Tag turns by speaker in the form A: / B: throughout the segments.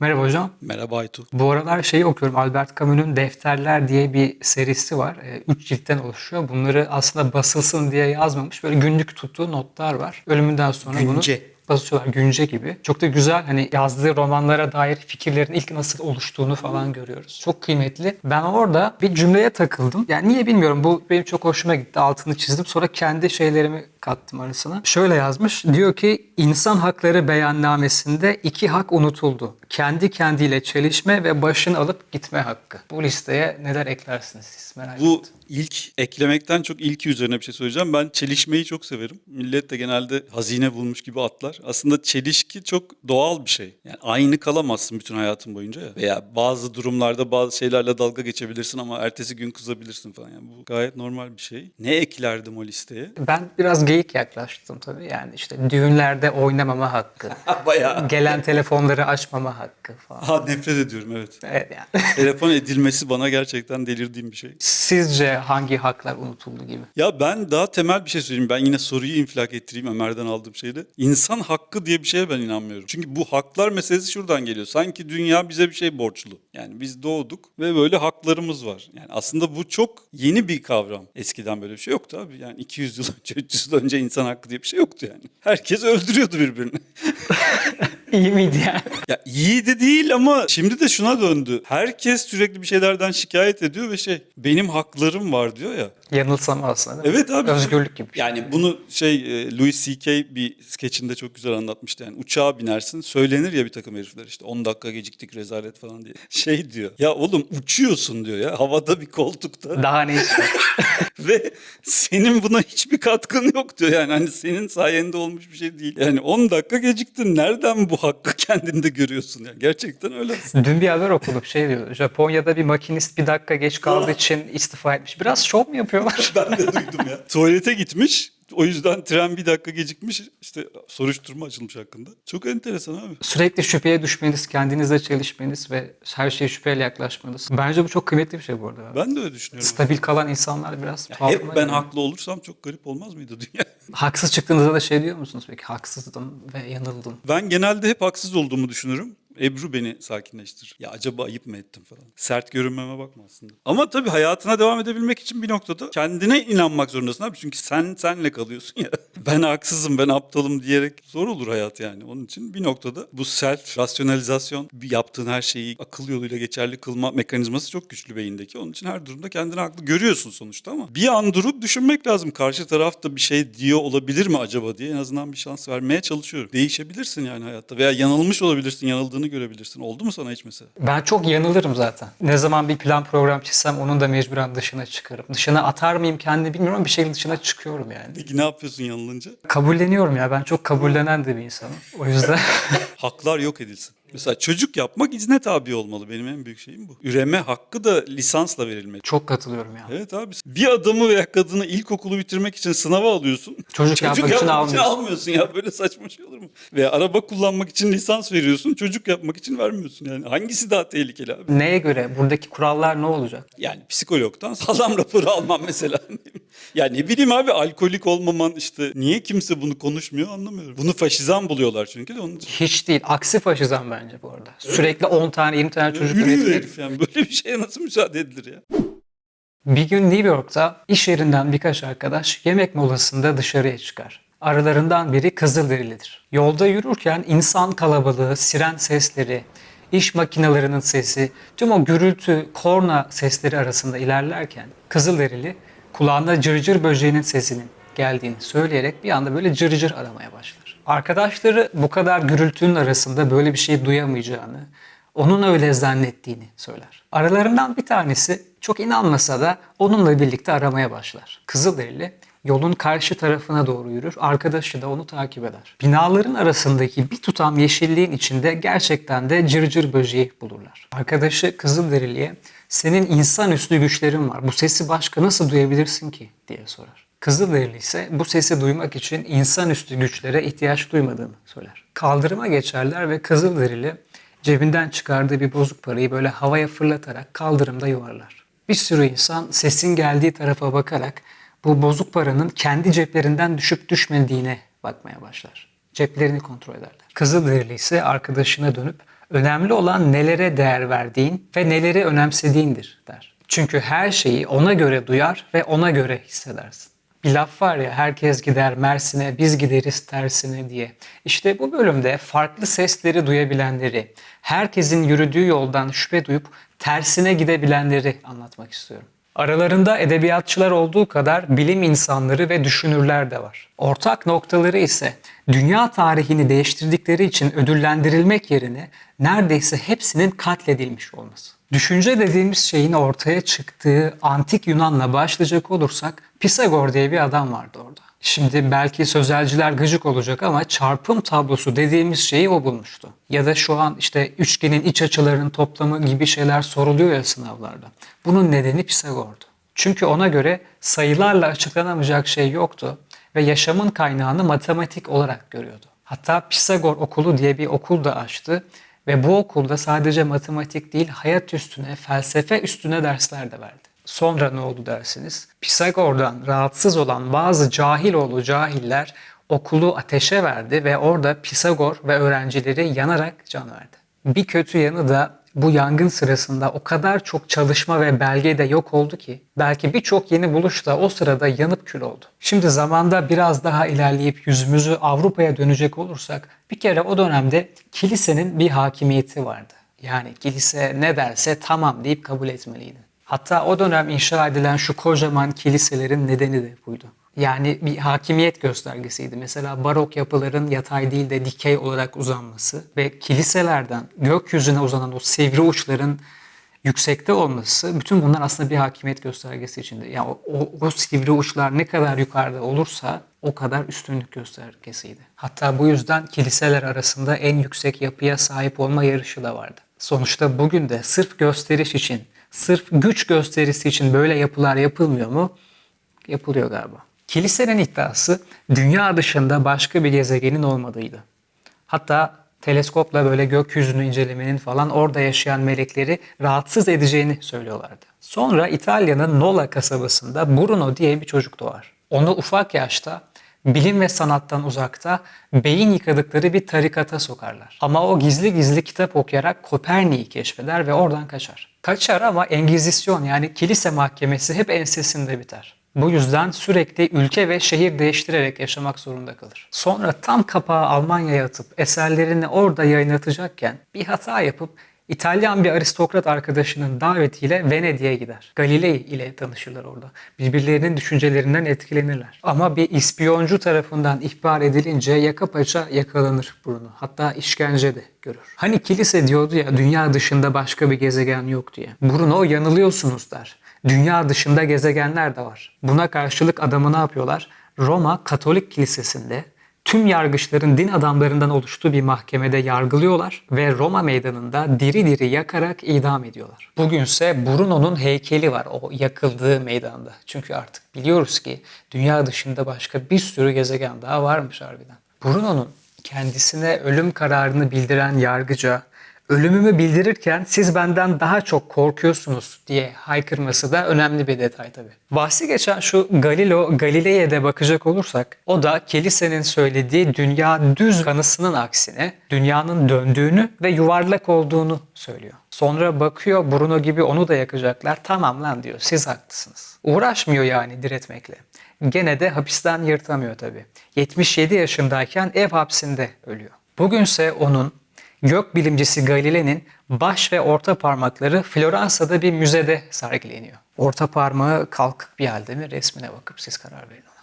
A: Merhaba hocam.
B: Merhaba Aytu.
A: Bu aralar şeyi okuyorum. Albert Camus'un Defterler diye bir serisi var. 3 ciltten oluşuyor. Bunları aslında basılsın diye yazmamış. Böyle günlük tuttuğu notlar var. Ölümünden sonra
B: Günce.
A: bunu basıyorlar günce gibi. Çok da güzel hani yazdığı romanlara dair fikirlerin ilk nasıl oluştuğunu falan görüyoruz. Çok kıymetli. Ben orada bir cümleye takıldım. Yani niye bilmiyorum bu benim çok hoşuma gitti. Altını çizdim. Sonra kendi şeylerimi kattım arasına. Şöyle yazmış. Diyor ki insan hakları beyannamesinde iki hak unutuldu. Kendi kendiyle çelişme ve başını alıp gitme hakkı. Bu listeye neler eklersiniz siz? Merak
B: Bu
A: ettim.
B: ilk eklemekten çok ilki üzerine bir şey söyleyeceğim. Ben çelişmeyi çok severim. Millet de genelde hazine bulmuş gibi atlar. Aslında çelişki çok doğal bir şey. Yani aynı kalamazsın bütün hayatın boyunca ya. Veya bazı durumlarda bazı şeylerle dalga geçebilirsin ama ertesi gün kızabilirsin falan. Yani bu gayet normal bir şey. Ne eklerdim o listeye?
A: Ben biraz geyik yaklaştım tabii. Yani işte düğünlerde oynamama hakkı.
B: Bayağı.
A: Gelen telefonları açmama hakkı falan.
B: Ha nefret ediyorum evet.
A: Evet yani.
B: Telefon edilmesi bana gerçekten delirdiğim bir şey.
A: Sizce hangi haklar unutuldu gibi?
B: Ya ben daha temel bir şey söyleyeyim. Ben yine soruyu infilak ettireyim Ömer'den aldığım şeyde. İnsan hakkı diye bir şeye ben inanmıyorum. Çünkü bu haklar meselesi şuradan geliyor. Sanki dünya bize bir şey borçlu. Yani biz doğduk ve böyle haklarımız var. Yani aslında bu çok yeni bir kavram. Eskiden böyle bir şey yoktu abi. Yani 200 yıl önce, 300 yıl önce insan hakkı diye bir şey yoktu yani. Herkes öldürüyordu birbirini.
A: İyi miydi yani?
B: Ya iyi de değil ama şimdi de şuna döndü. Herkes sürekli bir şeylerden şikayet ediyor ve şey benim haklarım var diyor ya.
A: Yanılsama aslında?
B: Evet abi.
A: Özgürlük gibi.
B: Yani bunu şey e, Louis C.K. bir skeçinde çok güzel anlatmıştı. Yani uçağa binersin söylenir ya bir takım herifler işte 10 dakika geciktik rezalet falan diye. Şey diyor ya oğlum uçuyorsun diyor ya havada bir koltukta
A: Daha ne ister?
B: ve senin buna hiçbir katkın yok diyor. Yani hani senin sayende olmuş bir şey değil. Yani 10 dakika geciktin nereden bu hakkı kendinde görüyorsun yani gerçekten öyle.
A: Dün bir haber okudum şey diyor. Japonya'da bir makinist bir dakika geç kaldığı için istifa etmiş. Biraz şov mu yapıyorlar?
B: Ben de duydum ya. Tuvalete gitmiş. O yüzden tren bir dakika gecikmiş. İşte soruşturma açılmış hakkında. Çok enteresan abi.
A: Sürekli şüpheye düşmeniz, kendinizle çelişmeniz ve her şeye şüpheyle yaklaşmanız. Bence bu çok kıymetli bir şey bu arada.
B: Ben de öyle düşünüyorum.
A: Stabil kalan insanlar biraz tuhafıma
B: Hep ben
A: geliyor.
B: haklı olursam çok garip olmaz mıydı dünya?
A: Haksız çıktığınızda da şey diyor musunuz peki? Haksızdım ve yanıldım.
B: Ben genelde hep haksız olduğumu düşünürüm. Ebru beni sakinleştirir. Ya acaba ayıp mı ettim falan. Sert görünmeme bakma aslında. Ama tabii hayatına devam edebilmek için bir noktada kendine inanmak zorundasın abi. Çünkü sen senle kalıyorsun ya. Ben haksızım, ben aptalım diyerek zor olur hayat yani. Onun için bir noktada bu self rasyonalizasyon, yaptığın her şeyi akıl yoluyla geçerli kılma mekanizması çok güçlü beyindeki. Onun için her durumda kendini haklı görüyorsun sonuçta ama bir an durup düşünmek lazım. Karşı taraf da bir şey diyor olabilir mi acaba diye en azından bir şans vermeye çalışıyorum. Değişebilirsin yani hayatta veya yanılmış olabilirsin, yanıldığını görebilirsin. Oldu mu sana hiç mesela?
A: Ben çok yanılırım zaten. Ne zaman bir plan program çizsem onun da mecburen dışına çıkarım. Dışına atar mıyım kendimi bilmiyorum ama bir şeyin dışına çıkıyorum yani.
B: Peki ne yapıyorsun yanılınca?
A: Kabulleniyorum ya ben çok kabullenen de bir insanım. O yüzden
B: Haklar yok edilsin. Mesela çocuk yapmak izne tabi olmalı. Benim en büyük şeyim bu. Üreme hakkı da lisansla verilmeli.
A: çok katılıyorum ya.
B: Evet abi. Bir adamı veya kadını ilkokulu bitirmek için sınava alıyorsun.
A: Çocuk yapmak için almıyorsun.
B: almıyorsun ya. Böyle saçma şey olur mu? Veya araba kullanmak için lisans veriyorsun. Çocuk yapmak için vermiyorsun yani. Hangisi daha tehlikeli abi?
A: Neye göre? Buradaki kurallar ne olacak?
B: Yani psikologdan sağlam raporu almam mesela. ya ne bileyim abi alkolik olmaman işte niye kimse bunu konuşmuyor anlamıyorum. Bunu faşizan buluyorlar çünkü de onun için.
A: Hiç değil. Aksi faşizan bence bu arada. Sürekli 10 tane 20 tane çocuk
B: Yürüyor
A: üretmek.
B: herif yani. Böyle bir şeye nasıl müsaade edilir ya?
A: Bir gün New York'ta iş yerinden birkaç arkadaş yemek molasında dışarıya çıkar. Aralarından biri Kızılderilidir. Yolda yürürken insan kalabalığı, siren sesleri, iş makinelerinin sesi, tüm o gürültü, korna sesleri arasında ilerlerken Kızılderili kulağında cırcır böceğinin sesinin geldiğini söyleyerek bir anda böyle cırcır aramaya başlar. Arkadaşları bu kadar gürültünün arasında böyle bir şey duyamayacağını, onun öyle zannettiğini söyler. Aralarından bir tanesi çok inanmasa da onunla birlikte aramaya başlar. Kızılderili yolun karşı tarafına doğru yürür, arkadaşı da onu takip eder. Binaların arasındaki bir tutam yeşilliğin içinde gerçekten de cırcır böceği bulurlar. Arkadaşı Kızılderili'ye senin insanüstü güçlerin var, bu sesi başka nasıl duyabilirsin ki diye sorar. Kızılderili ise bu sesi duymak için insanüstü güçlere ihtiyaç duymadığını söyler. Kaldırıma geçerler ve Kızılderili cebinden çıkardığı bir bozuk parayı böyle havaya fırlatarak kaldırımda yuvarlar. Bir sürü insan sesin geldiği tarafa bakarak bu bozuk paranın kendi ceplerinden düşüp düşmediğine bakmaya başlar. Ceplerini kontrol ederler. Kızılderili ise arkadaşına dönüp Önemli olan nelere değer verdiğin ve neleri önemsediğindir der. Çünkü her şeyi ona göre duyar ve ona göre hissedersin. Bir laf var ya herkes gider Mersin'e biz gideriz tersine diye. İşte bu bölümde farklı sesleri duyabilenleri, herkesin yürüdüğü yoldan şüphe duyup tersine gidebilenleri anlatmak istiyorum. Aralarında edebiyatçılar olduğu kadar bilim insanları ve düşünürler de var. Ortak noktaları ise dünya tarihini değiştirdikleri için ödüllendirilmek yerine neredeyse hepsinin katledilmiş olması. Düşünce dediğimiz şeyin ortaya çıktığı antik Yunan'la başlayacak olursak Pisagor diye bir adam vardı orada. Şimdi belki sözelciler gıcık olacak ama çarpım tablosu dediğimiz şeyi o bulmuştu. Ya da şu an işte üçgenin iç açılarının toplamı gibi şeyler soruluyor ya sınavlarda. Bunun nedeni Pisagor'du. Çünkü ona göre sayılarla açıklanamayacak şey yoktu ve yaşamın kaynağını matematik olarak görüyordu. Hatta Pisagor okulu diye bir okul da açtı ve bu okulda sadece matematik değil hayat üstüne, felsefe üstüne dersler de verdi. Sonra ne oldu dersiniz? Pisagor'dan rahatsız olan bazı cahiloğlu cahiller okulu ateşe verdi ve orada Pisagor ve öğrencileri yanarak can verdi. Bir kötü yanı da bu yangın sırasında o kadar çok çalışma ve belge de yok oldu ki belki birçok yeni buluş da o sırada yanıp kül oldu. Şimdi zamanda biraz daha ilerleyip yüzümüzü Avrupa'ya dönecek olursak bir kere o dönemde kilisenin bir hakimiyeti vardı. Yani kilise ne derse tamam deyip kabul etmeliydin. Hatta o dönem inşa edilen şu kocaman kiliselerin nedeni de buydu. Yani bir hakimiyet göstergesiydi. Mesela barok yapıların yatay değil de dikey olarak uzanması ve kiliselerden gökyüzüne uzanan o sivri uçların yüksekte olması bütün bunlar aslında bir hakimiyet göstergesi içinde. Yani o, o, o sivri uçlar ne kadar yukarıda olursa o kadar üstünlük göstergesiydi. Hatta bu yüzden kiliseler arasında en yüksek yapıya sahip olma yarışı da vardı. Sonuçta bugün de sırf gösteriş için, sırf güç gösterisi için böyle yapılar yapılmıyor mu? Yapılıyor galiba. Kilisenin iddiası dünya dışında başka bir gezegenin olmadığıydı. Hatta teleskopla böyle gökyüzünü incelemenin falan orada yaşayan melekleri rahatsız edeceğini söylüyorlardı. Sonra İtalya'nın Nola kasabasında Bruno diye bir çocuk doğar. Onu ufak yaşta bilim ve sanattan uzakta beyin yıkadıkları bir tarikata sokarlar. Ama o gizli gizli kitap okuyarak Kopernik'i keşfeder ve oradan kaçar. Kaçar ama Engizisyon yani kilise mahkemesi hep ensesinde biter. Bu yüzden sürekli ülke ve şehir değiştirerek yaşamak zorunda kalır. Sonra tam kapağı Almanya'ya atıp eserlerini orada yayınlatacakken bir hata yapıp İtalyan bir aristokrat arkadaşının davetiyle Venedik'e gider. Galilei ile tanışırlar orada. Birbirlerinin düşüncelerinden etkilenirler. Ama bir ispiyoncu tarafından ihbar edilince yaka paça yakalanır Bruno. Hatta işkence de görür. Hani kilise diyordu ya dünya dışında başka bir gezegen yok diye. Bruno yanılıyorsunuz der. Dünya dışında gezegenler de var. Buna karşılık adamı ne yapıyorlar? Roma Katolik Kilisesi'nde tüm yargıçların din adamlarından oluştuğu bir mahkemede yargılıyorlar ve Roma meydanında diri diri yakarak idam ediyorlar. Bugünse Bruno'nun heykeli var o yakıldığı meydanda. Çünkü artık biliyoruz ki dünya dışında başka bir sürü gezegen daha varmış harbiden. Bruno'nun kendisine ölüm kararını bildiren yargıca ölümümü bildirirken siz benden daha çok korkuyorsunuz diye haykırması da önemli bir detay tabi. Bahsi geçen şu Galileo Galilei'ye de bakacak olursak o da kilisenin söylediği dünya düz kanısının aksine dünyanın döndüğünü ve yuvarlak olduğunu söylüyor. Sonra bakıyor Bruno gibi onu da yakacaklar. Tamam lan diyor siz haklısınız. Uğraşmıyor yani diretmekle. Gene de hapisten yırtamıyor tabi. 77 yaşındayken ev hapsinde ölüyor. Bugünse onun gök bilimcisi Galile'nin baş ve orta parmakları Floransa'da bir müzede sergileniyor. Orta parmağı kalkık bir halde mi resmine bakıp siz karar verin ona.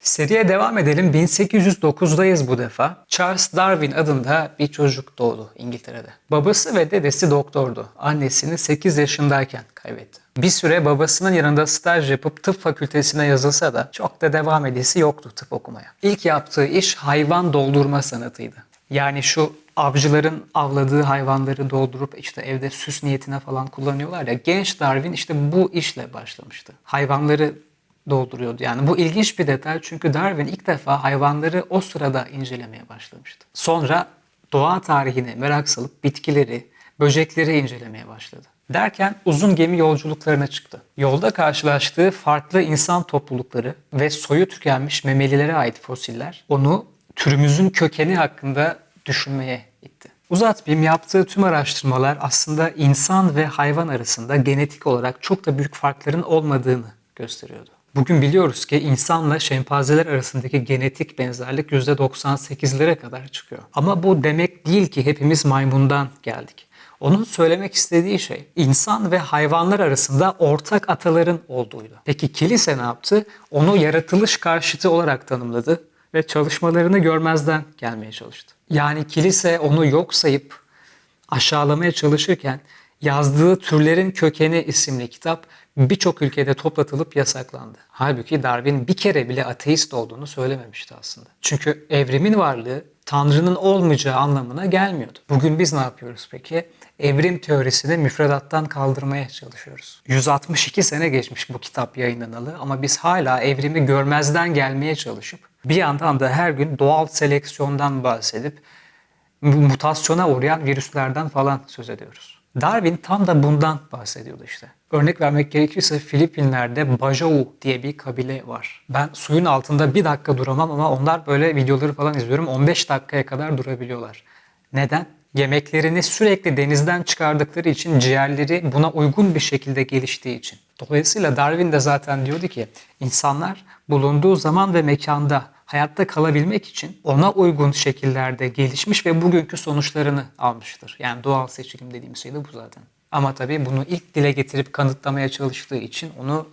A: Seriye devam edelim. 1809'dayız bu defa. Charles Darwin adında bir çocuk doğdu İngiltere'de. Babası ve dedesi doktordu. Annesini 8 yaşındayken kaybetti. Bir süre babasının yanında staj yapıp tıp fakültesine yazılsa da çok da devam edesi yoktu tıp okumaya. İlk yaptığı iş hayvan doldurma sanatıydı. Yani şu avcıların avladığı hayvanları doldurup işte evde süs niyetine falan kullanıyorlar ya. Genç Darwin işte bu işle başlamıştı. Hayvanları dolduruyordu. Yani bu ilginç bir detay çünkü Darwin ilk defa hayvanları o sırada incelemeye başlamıştı. Sonra doğa tarihine merak salıp bitkileri, böcekleri incelemeye başladı. Derken uzun gemi yolculuklarına çıktı. Yolda karşılaştığı farklı insan toplulukları ve soyu tükenmiş memelilere ait fosiller onu türümüzün kökeni hakkında düşünmeye itti. Uzatmayayım yaptığı tüm araştırmalar aslında insan ve hayvan arasında genetik olarak çok da büyük farkların olmadığını gösteriyordu. Bugün biliyoruz ki insanla şempanzeler arasındaki genetik benzerlik %98'lere kadar çıkıyor. Ama bu demek değil ki hepimiz maymundan geldik. Onun söylemek istediği şey insan ve hayvanlar arasında ortak ataların olduğuydu. Peki kilise ne yaptı? Onu yaratılış karşıtı olarak tanımladı ve çalışmalarını görmezden gelmeye çalıştı. Yani kilise onu yok sayıp aşağılamaya çalışırken yazdığı Türlerin Kökeni isimli kitap birçok ülkede toplatılıp yasaklandı. Halbuki Darwin bir kere bile ateist olduğunu söylememişti aslında. Çünkü evrimin varlığı Tanrı'nın olmayacağı anlamına gelmiyordu. Bugün biz ne yapıyoruz peki? Evrim teorisini müfredattan kaldırmaya çalışıyoruz. 162 sene geçmiş bu kitap yayınlanalı ama biz hala evrimi görmezden gelmeye çalışıp bir yandan da her gün doğal seleksiyondan bahsedip mutasyona uğrayan virüslerden falan söz ediyoruz. Darwin tam da bundan bahsediyordu işte. Örnek vermek gerekirse Filipinler'de Bajau diye bir kabile var. Ben suyun altında bir dakika duramam ama onlar böyle videoları falan izliyorum 15 dakikaya kadar durabiliyorlar. Neden? Yemeklerini sürekli denizden çıkardıkları için ciğerleri buna uygun bir şekilde geliştiği için. Dolayısıyla Darwin de zaten diyordu ki insanlar bulunduğu zaman ve mekanda hayatta kalabilmek için ona uygun şekillerde gelişmiş ve bugünkü sonuçlarını almıştır. Yani doğal seçilim dediğimiz şey de bu zaten. Ama tabii bunu ilk dile getirip kanıtlamaya çalıştığı için onu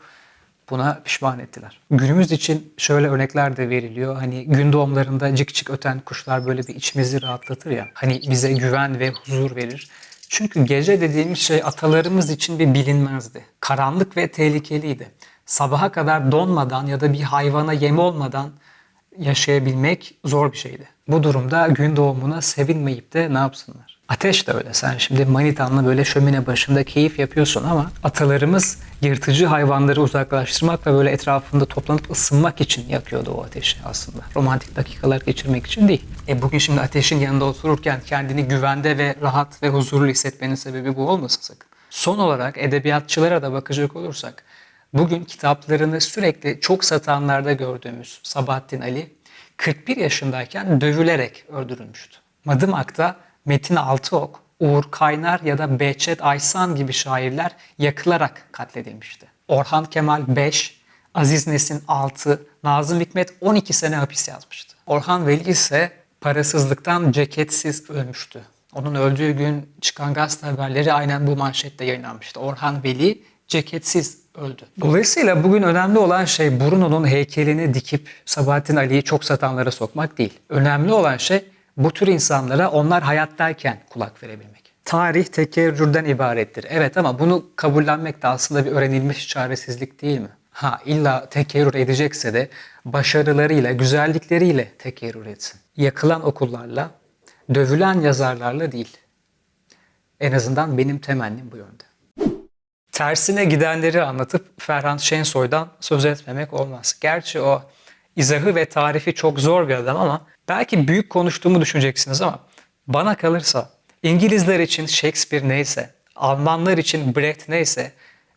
A: buna pişman ettiler. Günümüz için şöyle örnekler de veriliyor. Hani gün doğumlarında cik cik öten kuşlar böyle bir içimizi rahatlatır ya. Hani bize güven ve huzur verir. Çünkü gece dediğimiz şey atalarımız için bir bilinmezdi. Karanlık ve tehlikeliydi. Sabaha kadar donmadan ya da bir hayvana yem olmadan yaşayabilmek zor bir şeydi. Bu durumda gün doğumuna sevinmeyip de ne yapsınlar? Ateş de öyle. Sen şimdi manitanla böyle şömine başında keyif yapıyorsun ama atalarımız yırtıcı hayvanları uzaklaştırmak ve böyle etrafında toplanıp ısınmak için yakıyordu o ateşi aslında. Romantik dakikalar geçirmek için değil. E bugün şimdi ateşin yanında otururken kendini güvende ve rahat ve huzurlu hissetmenin sebebi bu olmasın sakın. Son olarak edebiyatçılara da bakacak olursak bugün kitaplarını sürekli çok satanlarda gördüğümüz Sabahattin Ali 41 yaşındayken dövülerek öldürülmüştü. Madımak'ta Metin Altıok, Uğur Kaynar ya da Behçet Aysan gibi şairler yakılarak katledilmişti. Orhan Kemal 5, Aziz Nesin 6, Nazım Hikmet 12 sene hapis yazmıştı. Orhan Veli ise parasızlıktan ceketsiz ölmüştü. Onun öldüğü gün çıkan gazete haberleri aynen bu manşette yayınlanmıştı. Orhan Veli ceketsiz öldü. Dolayısıyla bugün önemli olan şey Bruno'nun heykelini dikip Sabahattin Ali'yi çok satanlara sokmak değil. Önemli olan şey bu tür insanlara onlar hayattayken kulak verebilmek. Tarih tekerrürden ibarettir. Evet ama bunu kabullenmek de aslında bir öğrenilmiş çaresizlik değil mi? Ha illa tekerrür edecekse de başarılarıyla, güzellikleriyle tekerrür etsin. Yakılan okullarla, dövülen yazarlarla değil. En azından benim temennim bu yönde. Tersine gidenleri anlatıp Ferhan Şensoy'dan söz etmemek olmaz. Gerçi o izahı ve tarifi çok zor bir adam ama belki büyük konuştuğumu düşüneceksiniz ama bana kalırsa İngilizler için Shakespeare neyse, Almanlar için Brecht neyse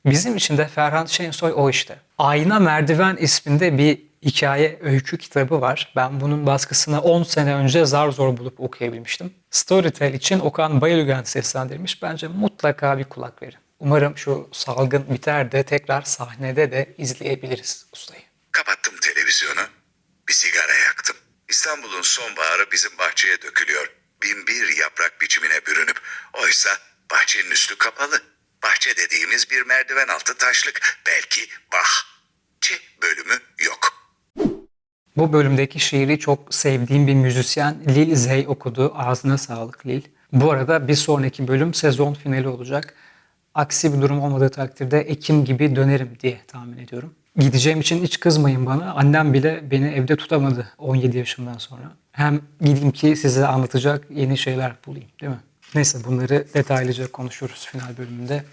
A: bizim için de Ferhan Şensoy o işte. Ayna Merdiven isminde bir hikaye öykü kitabı var. Ben bunun baskısını 10 sene önce zar zor bulup okuyabilmiştim. Storytel için Okan Bayülgen seslendirmiş. Bence mutlaka bir kulak verin. Umarım şu salgın biter de tekrar sahnede de izleyebiliriz ustayı.
C: Kapattım televizyonu. Bir sigara yaktım. İstanbul'un sonbaharı bizim bahçeye dökülüyor. Bin bir yaprak biçimine bürünüp. Oysa bahçenin üstü kapalı. Bahçe dediğimiz bir merdiven altı taşlık. Belki bahçe bölümü yok.
A: Bu bölümdeki şiiri çok sevdiğim bir müzisyen Lil Zey okudu. Ağzına sağlık Lil. Bu arada bir sonraki bölüm sezon finali olacak. Aksi bir durum olmadığı takdirde Ekim gibi dönerim diye tahmin ediyorum. Gideceğim için hiç kızmayın bana. Annem bile beni evde tutamadı 17 yaşımdan sonra. Hem gideyim ki size anlatacak yeni şeyler bulayım değil mi? Neyse bunları detaylıca konuşuruz final bölümünde.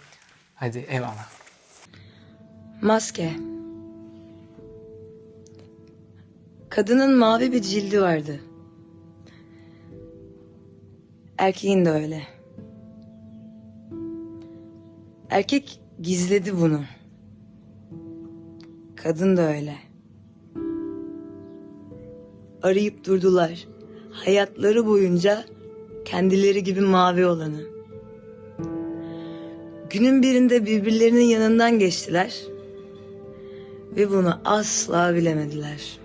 A: Hadi eyvallah.
D: Maske. Kadının mavi bir cildi vardı. Erkeğin de öyle. Erkek gizledi bunu. Kadın da öyle. Arayıp durdular. Hayatları boyunca Kendileri gibi mavi olanı. Günün birinde birbirlerinin yanından geçtiler ve bunu asla bilemediler.